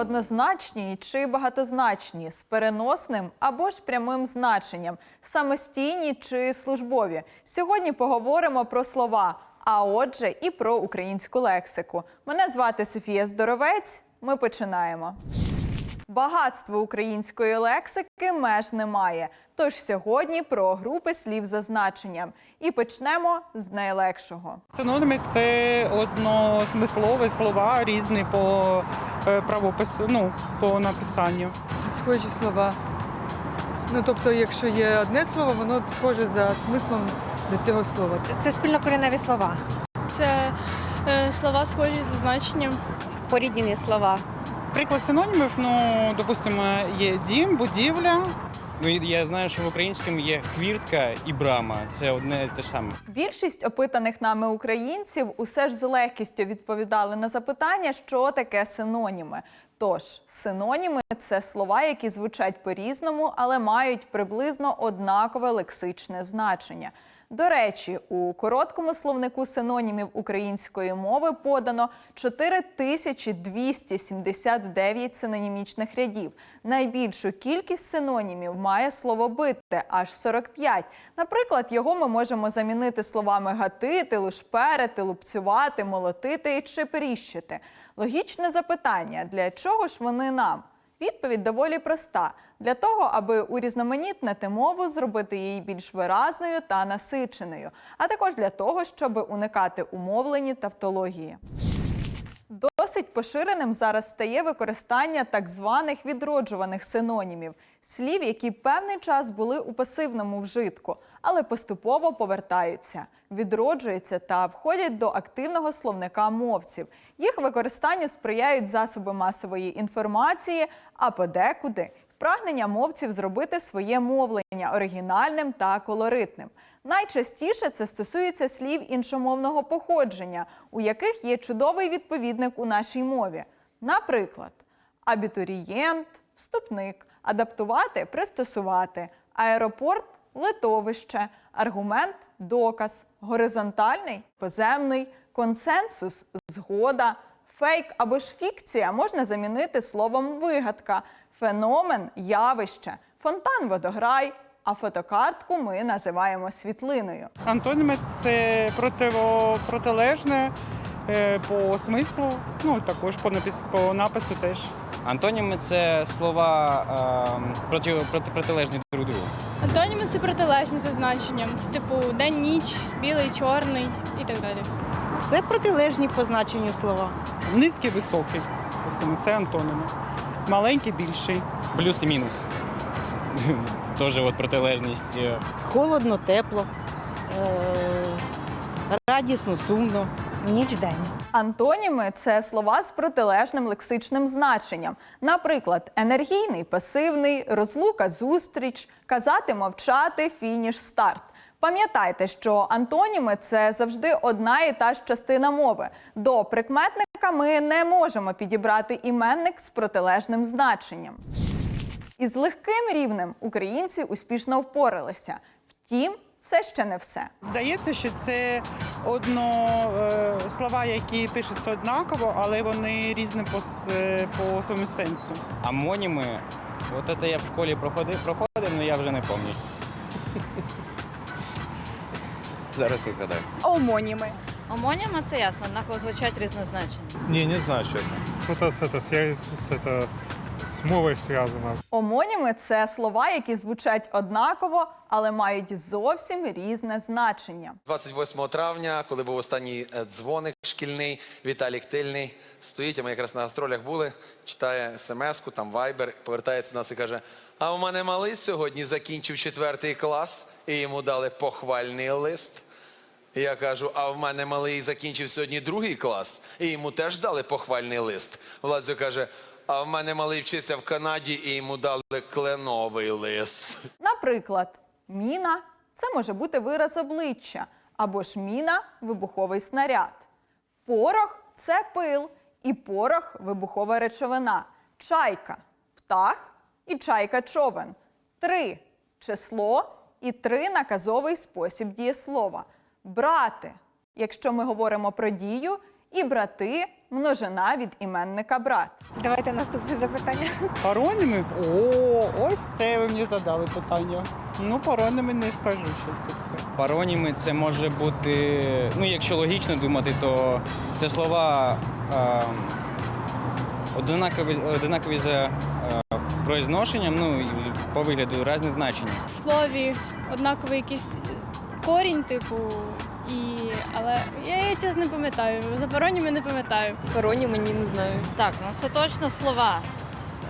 Однозначні чи багатозначні, з переносним або ж прямим значенням, самостійні чи службові. Сьогодні поговоримо про слова, а отже, і про українську лексику. Мене звати Софія Здоровець. Ми починаємо. Багатство української лексики меж немає. Тож сьогодні про групи слів за значенням. І почнемо з найлегшого. Синоніми це односмислові слова, різні по е, правопису, ну, по написанню. Це схожі слова. Ну, тобто, якщо є одне слово, воно схоже за смислом до цього слова. Це спільнокореневі слова. Це е, слова схожі за значенням. Поріднені слова. Приклад синонімів, ну, допустимо, є дім, будівля. Ну я знаю, що в українському є хвіртка і брама. Це одне і те ж саме. Більшість опитаних нами українців усе ж з легкістю відповідали на запитання, що таке синоніми. Тож, синоніми це слова, які звучать по-різному, але мають приблизно однакове лексичне значення. До речі, у короткому словнику синонімів української мови подано 4279 синонімічних рядів. Найбільшу кількість синонімів має слово бити аж 45. Наприклад, його ми можемо замінити словами гатити, лушперити, лупцювати, молотити чи періщити. Логічне запитання: для чого ж вони нам? Відповідь доволі проста: для того, аби урізноманітнити мову, зробити її більш виразною та насиченою, а також для того, щоб уникати умовлені тавтології. Досить поширеним зараз стає використання так званих відроджуваних синонімів слів, які певний час були у пасивному вжитку, але поступово повертаються, відроджуються та входять до активного словника мовців. Їх використанню сприяють засоби масової інформації, а подекуди прагнення мовців зробити своє мовлення оригінальним та колоритним. Найчастіше це стосується слів іншомовного походження, у яких є чудовий відповідник у нашій мові. Наприклад, абітурієнт, вступник, адаптувати, пристосувати, аеропорт литовище, аргумент доказ, горизонтальний поземний, консенсус згода, фейк або ж фікція можна замінити словом вигадка, феномен явище, фонтан водограй. А фотокартку ми називаємо світлиною. Антоніми це противо, протилежне е, по смислу, ну також по, напис, по напису теж. Антоніми це слова е, проти, проти, протилежні друг другу. Антоніми це протилежні за значенням. Це типу день, ніч, білий, чорний і так далі. Це протилежні по значенню слова. Низький, високий. Допустимо, це антоніми. Маленький, більший. Плюс і мінус. Теж от протилежність. е, Холодно, тепло, е- радісно, сумно. Ніч день. Антоніми це слова з протилежним лексичним значенням. Наприклад, енергійний, пасивний, розлука, зустріч, казати, мовчати, фініш, старт. Пам'ятайте, що антоніми це завжди одна і та ж частина мови. До прикметника ми не можемо підібрати іменник з протилежним значенням. Із легким рівнем українці успішно впоралися. Втім, це ще не все. Здається, що це одно е, слова, які пишуться однаково, але вони різні по, е, по своєму сенсу. Амоніми. От це я в школі проходив, проходив, але я вже не пам'ятаю. Зараз ти згадаю. Омоніми. Омоніми це ясно, однаково звучать різнозначення. Не, не знаю, честно. Что-то с, это, связь- с, это, с мовой связано. Омоніми це слова, які звучать однаково, але мають зовсім різне значення. 28 травня, коли був останній е, дзвоник шкільний, Віталік Тильний стоїть, а ми якраз на гастролях були, читає смс-ку, там вайбер, повертається до нас і каже: А в мене малий сьогодні закінчив четвертий клас, і йому дали похвальний лист. Я кажу, а в мене малий закінчив сьогодні другий клас, і йому теж дали похвальний лист. Владзо каже: а в мене малий вчиться в Канаді, і йому дали кленовий лист. Наприклад, міна це може бути вираз обличчя, або ж міна вибуховий снаряд. Порох це пил, і порох вибухова речовина. Чайка птах і чайка човен. Три число і три наказовий спосіб дієслова. Брати, якщо ми говоримо про дію, І брати множина від іменника брат. Давайте наступне запитання. Пароніми? О, ось це ви мені задали питання. Ну, пароніми не скажу, що це таке. Пароніми це може бути, ну якщо логічно думати, то це слова е, однакові, однакові за е, произношенням, ну і по вигляду різне значення. В слові однаковий якийсь корінь, типу, і. Але я, я чесно не пам'ятаю. За пароніми не пам'ятаю. Пароні мені не знаю. Так, ну це точно слова.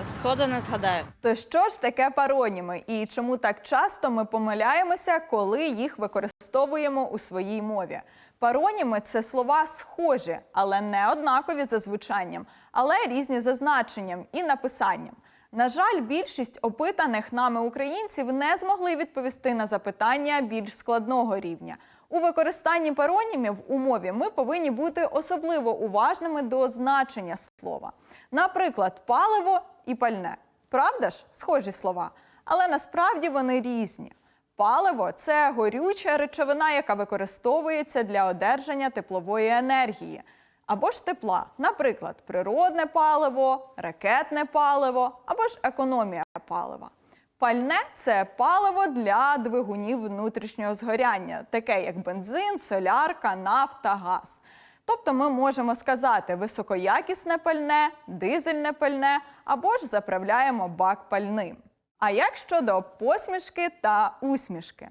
Сходу не згадаю. То що ж таке пароніми і чому так часто ми помиляємося, коли їх використовуємо у своїй мові? Пароніми це слова схожі, але не однакові за звучанням, але різні за значенням і написанням. На жаль, більшість опитаних нами українців не змогли відповісти на запитання більш складного рівня. У використанні паронімів у мові ми повинні бути особливо уважними до значення слова. Наприклад, паливо і пальне. Правда ж, схожі слова, але насправді вони різні. Паливо це горюча речовина, яка використовується для одержання теплової енергії або ж тепла, наприклад, природне паливо, ракетне паливо або ж економія палива. Пальне це паливо для двигунів внутрішнього згоряння, таке як бензин, солярка, нафта, газ. Тобто ми можемо сказати високоякісне пальне, дизельне пальне або ж заправляємо бак пальним. А як щодо посмішки та усмішки?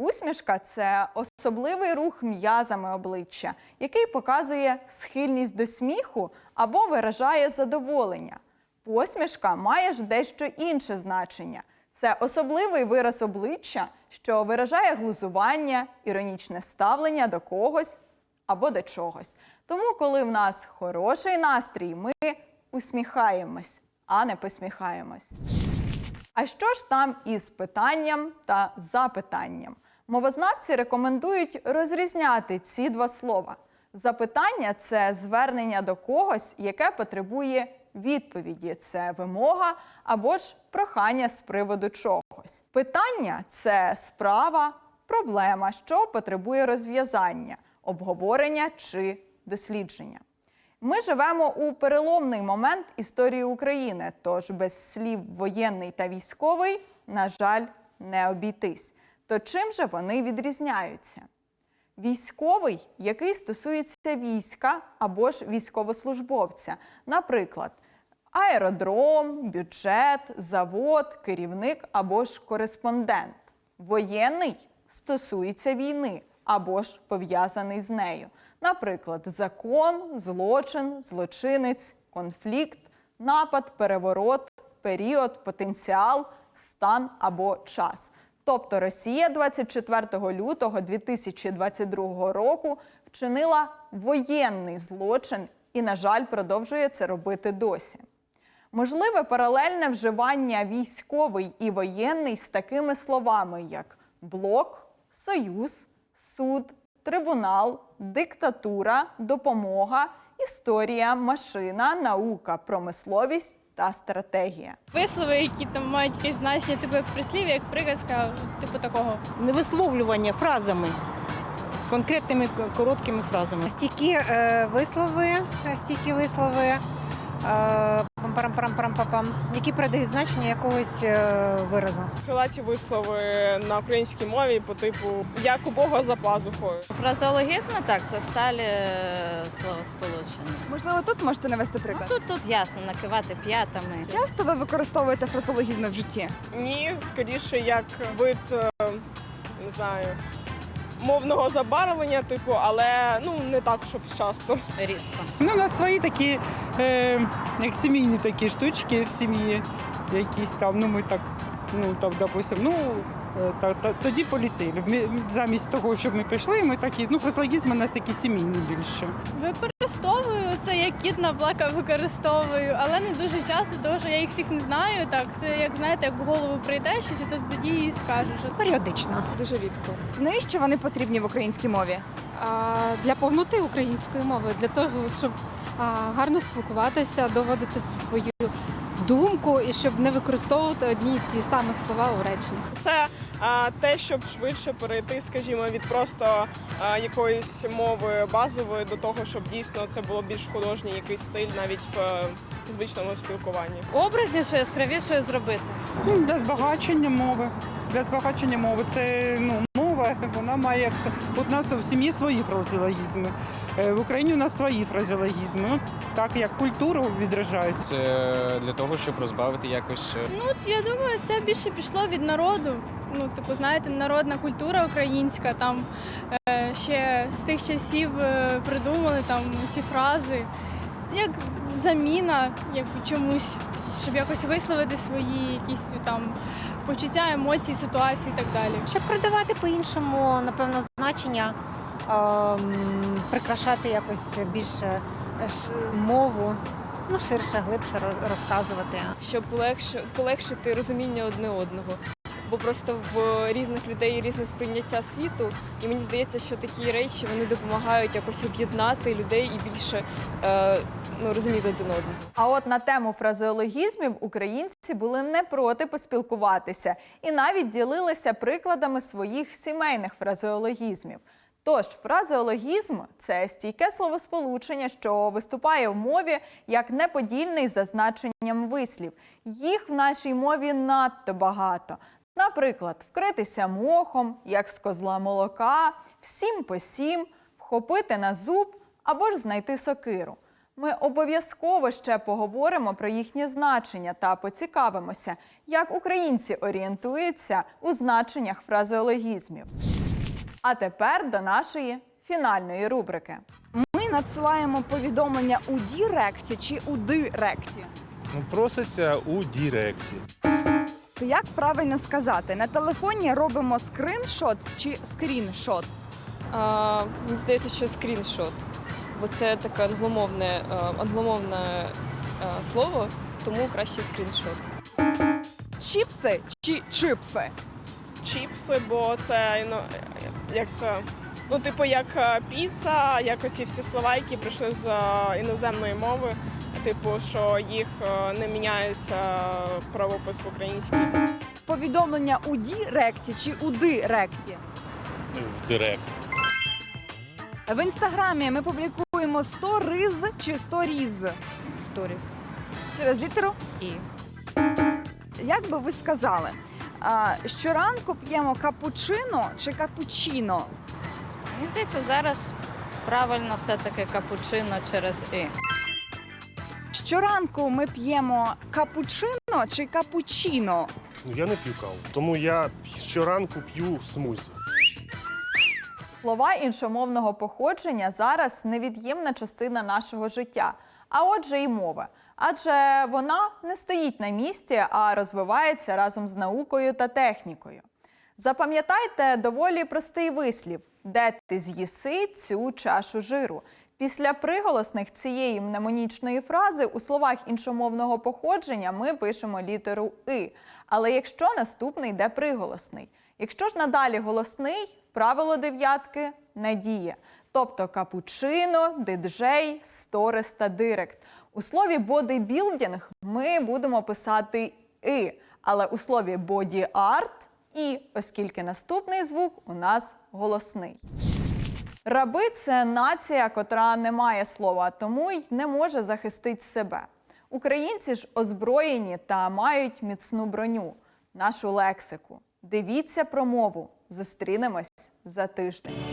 Усмішка це особливий рух м'язами обличчя, який показує схильність до сміху або виражає задоволення. Посмішка має ж дещо інше значення. Це особливий вираз обличчя, що виражає глузування, іронічне ставлення до когось або до чогось. Тому, коли в нас хороший настрій, ми усміхаємось, а не посміхаємось. А що ж там із питанням та запитанням? Мовознавці рекомендують розрізняти ці два слова. Запитання це звернення до когось, яке потребує відповіді, це вимога або ж прохання з приводу чогось. Питання це справа, проблема, що потребує розв'язання, обговорення чи дослідження. Ми живемо у переломний момент історії України, тож без слів воєнний та військовий, на жаль, не обійтись. То чим же вони відрізняються? Військовий, який стосується війська або ж військовослужбовця, наприклад, аеродром, бюджет, завод, керівник або ж кореспондент. Воєнний стосується війни або ж пов'язаний з нею. Наприклад, закон, злочин, злочинець, конфлікт, напад, переворот, період, потенціал, стан або час. Тобто Росія 24 лютого 2022 року вчинила воєнний злочин і, на жаль, продовжує це робити досі. Можливе паралельне вживання військовий і воєнний з такими словами, як блок, союз, суд, трибунал, диктатура, допомога, історія, машина, наука, промисловість та стратегія. Вислови, які там мають якесь значення, типу як прислів'я, як приказка, типу такого. Не висловлювання фразами, конкретними короткими фразами. Стійкі е, вислови, стійкі вислови, пам-парам-парам-парам-пам, які передають значення якогось е, виразу. Крилаті вислови на українській мові по типу як у Бога за пазухою. Фразеологізми так, це сталі е, словосполучення. Можливо, тут можете навести Ну, приклад. тут тут ясно накивати п'ятами. Часто ви використовуєте фразологізми в житті? Ні, скоріше як вид, е, не знаю, мовного забарвлення, типу, але ну не так, щоб часто. Рідко. Ну, у нас свої такі, е, як сімейні такі штучки в сім'ї, якісь там, ну ми так, ну там, допустим, ну. е, Та, та, тоді полетіли. Ми, замість того, щоб ми пішли, ми такі, ну, фразологізм у нас такі сімейні більше. Використовую це як кіт на блака використовую, але не дуже часто, тому що я їх всіх не знаю. Так, це як знаєте, як в голову прийде щось, і то тоді і скажу, Періодично. Дуже рідко. Навіщо вони потрібні в українській мові? А, для повноти української мови, для того, щоб гарно спілкуватися, доводити свою думку і щоб не використовувати одні й ті самі слова у реченнях. Це а, те, щоб швидше перейти, скажімо, від просто а, якоїсь мови базової до того, щоб дійсно це було більш художній якийсь стиль навіть в е, звичному спілкуванні. Образніше, яскравішою зробити. Для збагачення мови. Для збагачення мови. Це ну, мова, вона має все. От у нас в сім'ї свої фразеологізми. Е, В Україні у нас свої фразеологізми. Ну, так як культуру відражають. Це для того, щоб розбавити якось е, Ну, я думаю, це більше пішло від народу. Ну, типу, знаєте, народна культура українська, там е, ще з тих часів придумали там ці фрази, як заміна, як чомусь, щоб якось висловити свої якісь там почуття, емоції, ситуації і так далі. Щоб придавати по-іншому, напевно, значення, ем, прикрашати якось більше е, ш- мову, ну, ширше, глибше ро- розказувати. Щоб легше полегшити розуміння одне одного. Бо просто в різних людей різне сприйняття світу, і мені здається, що такі речі вони допомагають якось об'єднати людей і більше е, ну, розуміти один одного. А от на тему фразеологізмів українці були не проти поспілкуватися і навіть ділилися прикладами своїх сімейних фразеологізмів. Тож, фразеологізм це стійке словосполучення, що виступає в мові як неподільний за значенням вислів. Їх в нашій мові надто багато. Наприклад, вкритися мохом, як з козла молока, всім по сім, вхопити на зуб або ж знайти сокиру. Ми обов'язково ще поговоримо про їхнє значення та поцікавимося, як українці орієнтуються у значеннях фразеологізмів. А тепер до нашої фінальної рубрики. Ми надсилаємо повідомлення у Діректі чи у Директі. Ну, проситься у Діректі. То як правильно сказати? На телефоні робимо скриншот чи скріншот? А, мені здається, що скріншот, бо це таке англомовне, е, англомовне е, слово, тому краще скріншот. Чіпси чи чипси? Чіпси, бо це ну, як це. Ну, типу, як е, піца, як оці всі слова, які прийшли з е, іноземної мови, типу, що їх е, не міняється правопис в українській. Повідомлення у Діректі чи у Директі? В Директ. В інстаграмі ми публікуємо сторіз чи сторіз Сторіс. через літеру І. Як би ви сказали, щоранку п'ємо капучино чи капучино? Мені здається, зараз правильно все-таки капучино через І. Щоранку ми п'ємо капучино чи капучино? Ну, я не п'ю каву, тому я щоранку п'ю смузі. Слова іншомовного походження зараз невід'ємна частина нашого життя, а отже, і мова. Адже вона не стоїть на місці, а розвивається разом з наукою та технікою. Запам'ятайте доволі простий вислів: де ти з'їси цю чашу жиру. Після приголосних цієї мнемонічної фрази у словах іншомовного походження ми пишемо літеру и. Але якщо наступний йде приголосний, якщо ж надалі голосний, правило дев'ятки не діє. Тобто капучино, диджей, сторис та директ. У слові бодибілдінг ми будемо писати и, але у слові боді-арт і, оскільки наступний звук у нас голосний. Раби це нація, котра не має слова, тому й не може захистити себе. Українці ж озброєні та мають міцну броню, нашу лексику. Дивіться про мову. Зустрінемось за тиждень.